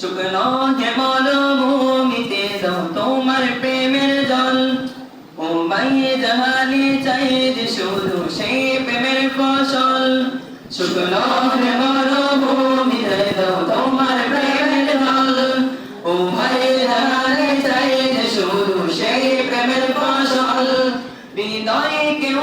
শুকনো কেমন ভূমিতে দাও তোমার প্রেমের জল। ও মাইয়ে জাহানে চাই যে শুধু সেই প্রেমের ফসল। শুকনো কেমন ভূমিতে দাও তোমার প্রেমের জল। ও মাইয়ে জাহানে চাই যে শুধু সেই প্রেমের ফসল। হৃদয়ে কেউ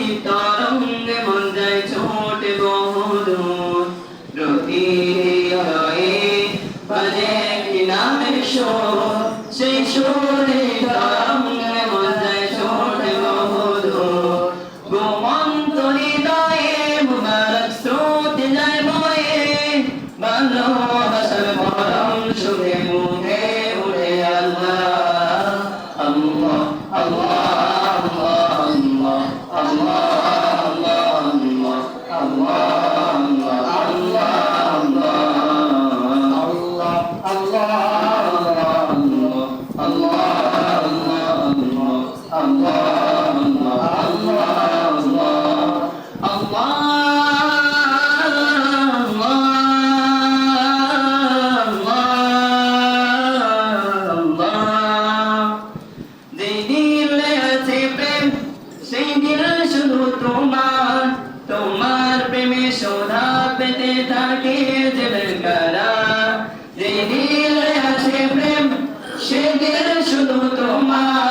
তোমার তোমার প্রেমে শোধা পেতে থাকে জেলের কারা। যেদিন আসে প্রেম সেদিন শুধু তোমার।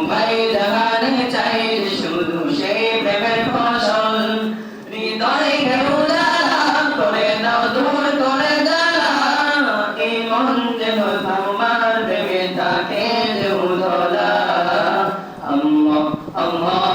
ও মাই জাহানি চাই শুধু সেই প্রেমের ফসল। হৃদয় গেরুদারা করে দাও দূর, করে দাঁড়া এই মন যেন তোমার প্রেমে থাকে যে উদলা আল্লাহ আল্লাহ